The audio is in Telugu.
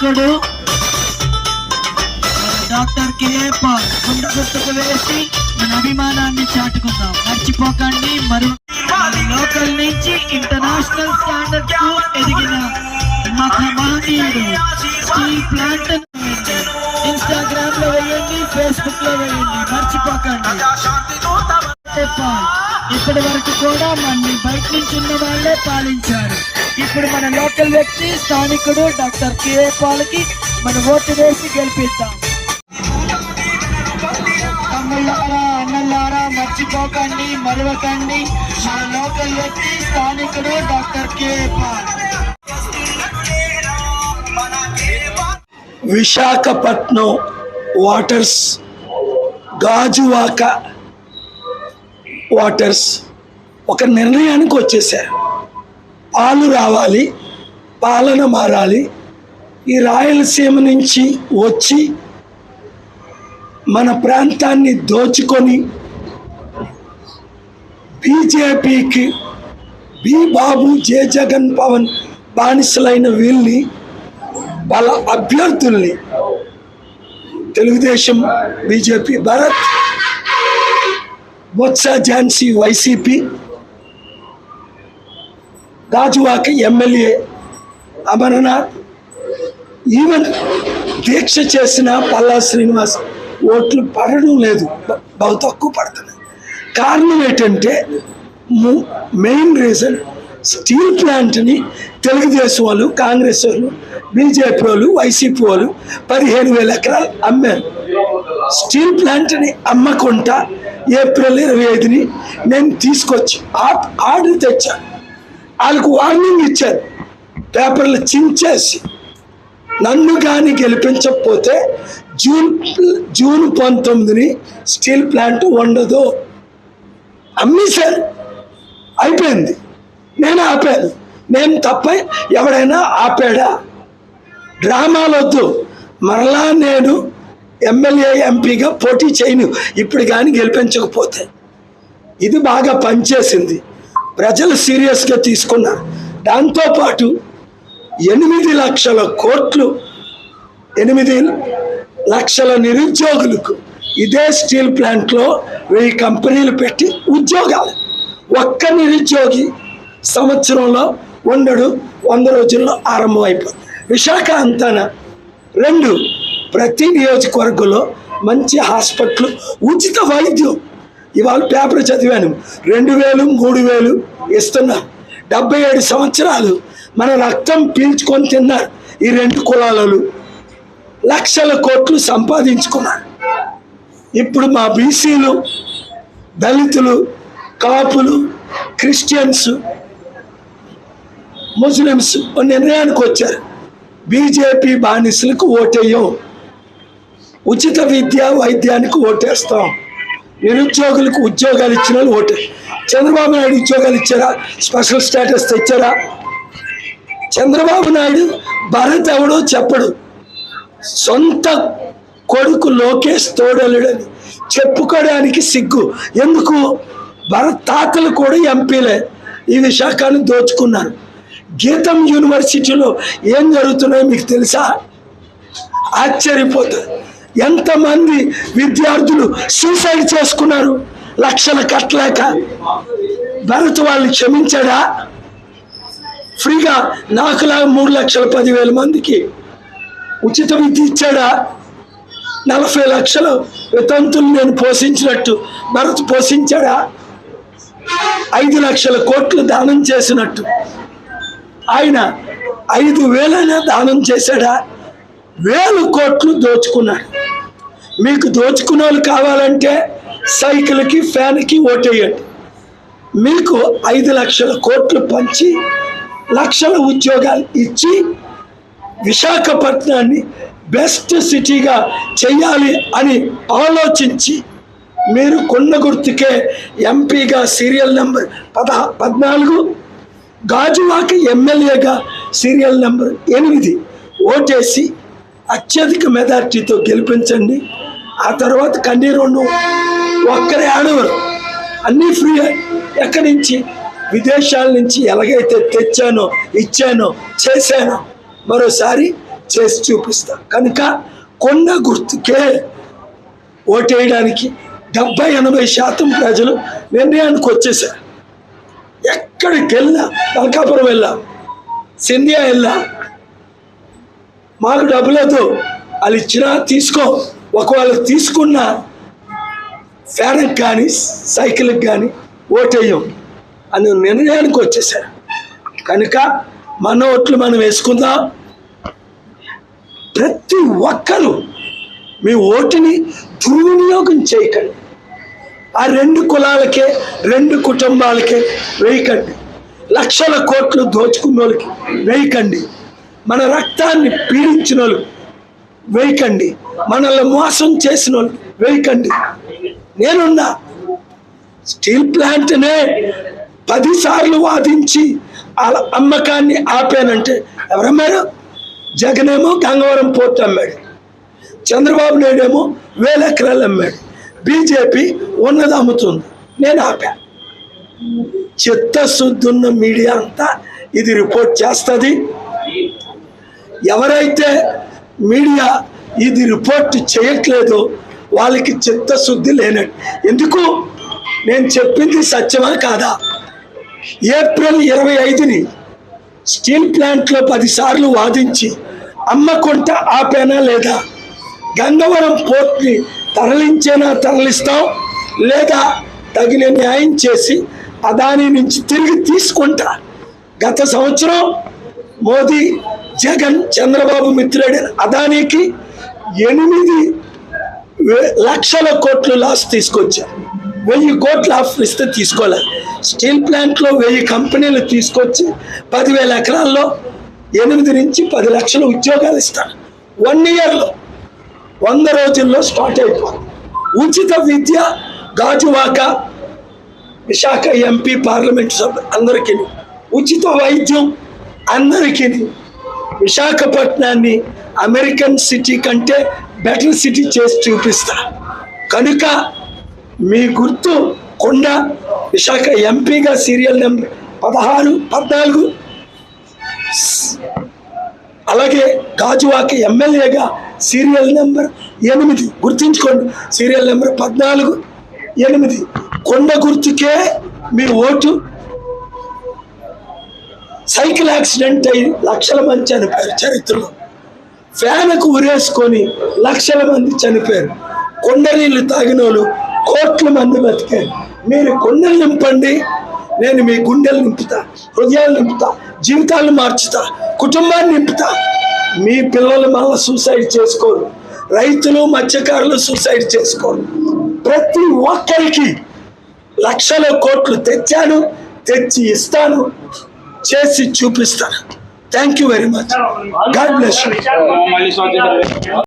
స్థానికుడు డాక్టర్ కెఏ పాల్ గుండె గుర్తుకు వేసి మన అభిమానాన్ని చాటుకుందాం. మర్చిపోకండి మరి లోకల్ నుంచి ఇంటర్నేషనల్ స్టాండర్డ్కు ఎదిగిన మహ మహనీయుడు స్టీల్ ప్లాంట్ ఇన్స్టాగ్రామ్లో వేయండి. ఫేస్బుక్లో వేయండి మర్చిపోకండి ఇప్పటి వరకు కూడా మన బయట నుంచి ఉన్న వాళ్ళే పాలించారు. ఇప్పుడు మన లోకల్ వ్యక్తి స్థానికుడు డాక్టర్ కే పాల్కి మన ఓటు వేసి గెలిపిద్దాం. తమ్ముళ్ళారా అన్నలారా మర్చిపోకండి మరవకండి. మన లోకల్ వ్యక్తి స్థానికుడు doctor K Paul Visakhapatnam voters Gajuwaka voters ఒక నిర్ణయానికి వచ్చేసారు పాలు రావాలి పాలన మారాలి. ఈ రాయలసీమ నుంచి వచ్చి మన ప్రాంతాన్ని దోచుకొని బీజేపీకి బి బాబు జే జగన్ పవన్ బానిసలైన వీళ్ళని వాళ్ళ అభ్యర్థుల్ని Telugu Desam BJP Bharat Botsa Jhansi YCP Gajuwaka MLA Amarnath even దీక్ష చేసిన పల్లా శ్రీనివాస్ ఓట్లు పడడం లేదు బహు తక్కువ పడుతున్నాయి. కారణం ఏంటంటే ము- మెయిన్ రీజన్ స్టీల్ ప్లాంట్ని తెలుగుదేశం వాళ్ళు కాంగ్రెస్ వాళ్ళు బీజేపీ వాళ్ళు వైసీపీ వాళ్ళు పదిహేను వేల ఎకరాలు అమ్మారు. స్టీల్ ప్లాంట్ని అమ్మకుండా ఏప్రిల్ ఇరవై ఐదుని నేను తీసుకొచ్చి ఆ- ఆర్డర్ తెచ్చాను. వాళ్ళకు వార్నింగ్ ఇచ్చారు. పేపర్లు చించేసి. నన్ను కానీ గెలిపించకపోతే జూన్ జూన్ పంతొమ్మిదిని స్టీల్ ప్లాంట్ ఉండదు అమ్మేశారు. అయిపోయింది. నేను ఆపాను. నేను తప్ప ఎవడైనా ఆపాడా? డ్రామాలొద్దు మరలా నేను ఎమ్మెల్యే ఎంపీగా పోటీ చేయను. ఇప్పుడు కానీ గెలిపించకపోతే. ఇది బాగా పనిచేసింది. ప్రజలు సీరియస్గా తీసుకున్నారు. దాంతోపాటు ఎనిమిది లక్షల కోట్లు ఎనిమిది లక్షల నిరుద్యోగులకు ఇదే స్టీల్ ప్లాంట్లో వెయ్యి కంపెనీలు పెట్టి ఉద్యోగాలు. ఒక్క నిరుద్యోగి సంవత్సరంలో ఉండడు వంద రోజుల్లో ఆరంభం అయిపోతుంది. విశాఖ అంతాన రెండు ప్రతి నియోజకవర్గంలో మంచి హాస్పిటల్ ఉచిత వైద్యం ఇవాళ పేపర్ చదివాను. రెండు వేలు మూడు వేలు ఇస్తున్నా. డెబ్బై ఏడు సంవత్సరాలు మన రక్తం పీల్చుకొని తిన్నారు ఈ రెండు కులాలలు. లక్షల కోట్లు సంపాదించుకున్నారు. ఇప్పుడు మా బీసీలు దళితులు కాపులు క్రిస్టియన్స్ ముస్లిమ్స్ నిర్ణయానికి వచ్చారు. బీజేపీ బానిసలకు ఓటేయం. ఉచిత విద్య వైద్యానికి ఓటేస్తాం. నిరుద్యోగులకు ఉద్యోగాలు ఇచ్చిన వాళ్ళు ఓటే. చంద్రబాబు నాయుడు ఉద్యోగాలు ఇచ్చారా? స్పెషల్ స్టేటస్ తెచ్చారా? చంద్రబాబు నాయుడు భరత్ ఎవడో చెప్పడు. సొంత కొడుకు లోకేష్ తోడలుడని చెప్పుకోవడానికి సిగ్గు. ఎందుకు? భరత్ తాతలు కూడా ఎంపీలే. ఈ విశాఖను దోచుకున్నారు. గీతం యూనివర్సిటీలో ఏం జరుగుతున్నాయో మీకు తెలుసా? ఆశ్చర్యపోతుంది ఎంతమంది విద్యార్థులు సూసైడ్ చేసుకున్నారు? లక్షలు కట్టలేక. భరత్ వాళ్ళు క్షమించాడా? ఫ్రీగా నాకులా మూడు లక్షల పదివేల మందికి ఉచిత విద్య ఇచ్చాడా? నలభై లక్షలు వితంతులు నేను పోషించినట్టు భరత్ పోషించాడా? ఐదు లక్షల కోట్లు దానం చేసినట్టు. ఆయన ఐదు వేలైనా దానం చేశాడా? వేలు కోట్లు దోచుకున్నాడు. మీకు దోచుకున్న వాళ్ళు కావాలంటే సైకిల్కి ఫ్యాన్కి ఓటేయండి. మీకు ఐదు లక్షల కోట్లు పంచి లక్షల ఉద్యోగాలు ఇచ్చి విశాఖపట్నాన్ని బెస్ట్ సిటీగా చేయాలి అని ఆలోచించి మీరు కొన్న గుర్తుకే ఎంపీగా సీరియల్ నెంబర్ పద పద్నాలుగు గాజువాక ఎమ్మెల్యేగా సీరియల్ నెంబర్ ఎనిమిది ఓటేసి అత్యధిక మెజార్టీతో గెలిపించండి. ఆ తర్వాత కన్నీరు ఒక్కరే ఆడవరు. అన్నీ ఫ్రీ ఎక్కడి నుంచి? విదేశాల నుంచి ఎలాగైతే తెచ్చానో ఇచ్చానో చేశానో మరోసారి చేసి చూపిస్తా. కనుక కొండ గుర్తుకే ఓటేయడానికి డెబ్బై ఎనభై శాతం ప్రజలు నిర్ణయానికి వచ్చేసారు ఎక్కడికి వెళ్ళా మల్కాపురం వెళ్ళా? సింధియా వెళ్ళా? మాకు డబ్బులతో వాళ్ళు ఇచ్చినా తీసుకో. ఒకవేళ తీసుకున్న ఫ్యాన్కి కానీ సైకిల్కి కానీ ఓటేయం. అనే నిర్ణయానికి వచ్చేసారు. కనుక మన ఓట్లు మనం వేసుకుందాం. ప్రతి ఒక్కరూ మీ ఓటుని దుర్వినియోగం చేయకండి. ఆ రెండు కులాలకే రెండు కుటుంబాలకే వేయకండి. లక్షల కోట్లు దోచుకున్న వాళ్ళకి వేయకండి. మన రక్తాన్ని పీడించిన వాళ్ళు వేయకండి. మనల్ని మోసం చేసిన వాళ్ళు వేయకండి. నేనున్నా స్టీల్ ప్లాంట్నే పదిసార్లు వాదించి అమ్మకాన్ని ఆపానంటే ఎవరమ్మారు? జగనేమో గంగవరం పోర్ట్ అమ్మాడు. చంద్రబాబు నాయుడేమో వేల ఎకరాలు అమ్మాడు. బీజేపీ ఉన్నది అమ్ముతుంది. నేను ఆపా. చిత్తశుద్ధున్న మీడియా అంతా ఇది రిపోర్ట్ చేస్తుంది. ఎవరైతే మీడియా ఇది రిపోర్ట్ చేయట్లేదో వాళ్ళకి చిత్తశుద్ధి లేనట్టు. ఎందుకు? నేను చెప్పింది సత్యమా కాదా? ఏప్రిల్ ఇరవై ఐదుని స్టీల్ ప్లాంట్లో పదిసార్లు వాదించి అమ్మకుంట ఆపేనా లేదా? గంగవరం పోర్ట్ని తరలించేనా తరలిస్తాం లేదా తగిన న్యాయం చేసి అదాని నుంచి తిరిగి తీసుకుంటా? గత సంవత్సరం మోదీ జగన్ చంద్రబాబు మిత్రుడైన అదానికి ఎనిమిది లక్షల కోట్లు లాస్ తీసుకొచ్చారు. వెయ్యి కోట్లు ఆఫర్ ఇస్తే తీసుకోలేదు స్టీల్ ప్లాంట్లో వెయ్యి కంపెనీలు తీసుకొచ్చి పదివేల ఎకరాల్లో ఎనిమిది నుంచి పది లక్షల ఉద్యోగాలు ఇస్తారు. వన్ ఇయర్లో వంద రోజుల్లో స్టార్ట్ అయిపోతుంది. ఉచిత విద్య గాజువాక విశాఖ ఎంపీ పార్లమెంట్ సభ్యులు అందరికీ ఉచిత వైద్యం అందరికీ విశాఖపట్నాన్ని అమెరికన్ సిటీ కంటే బెటర్ సిటీ చేసి చూపిస్తా. కనుక మీ గుర్తు కొండ విశాఖ ఎంపీగా సీరియల్ నెంబర్ పదహారు పద్నాలుగు అలాగే గాజువాక ఎమ్మెల్యేగా సీరియల్ నెంబర్ ఎనిమిది గుర్తుంచుకోండి సీరియల్ నెంబర్ పద్నాలుగు ఎనిమిది. కొండ గుర్తుకే మీ ఓటు సైకిల్ యాక్సిడెంట్ అయి లక్షల మంది చనిపోయారు చరిత్రలో. ఫ్యాన్కు ఉరేసుకొని లక్షల మంది చనిపోయారు. కొండనీళ్ళు తాగిన వాళ్ళు కోట్ల మంది బతికారు. మీరు కొండలు నింపండి నేను మీ గుండెలు నింపుతా హృదయాలు నింపుతా జీవితాలు మార్చుతా కుటుంబాన్ని నింపుతా. మీ పిల్లలు మళ్ళీ సూసైడ్ చేసుకోరు. రైతులు మత్స్యకారులు సూసైడ్ చేసుకోరు. ప్రతి ఒక్కరికి లక్షల కోట్లు తెచ్చాను తెచ్చి ఇస్తాను. చేసి చూపిస్తాను thank you very much God bless you మళ్ళీ స్వాతంత్రం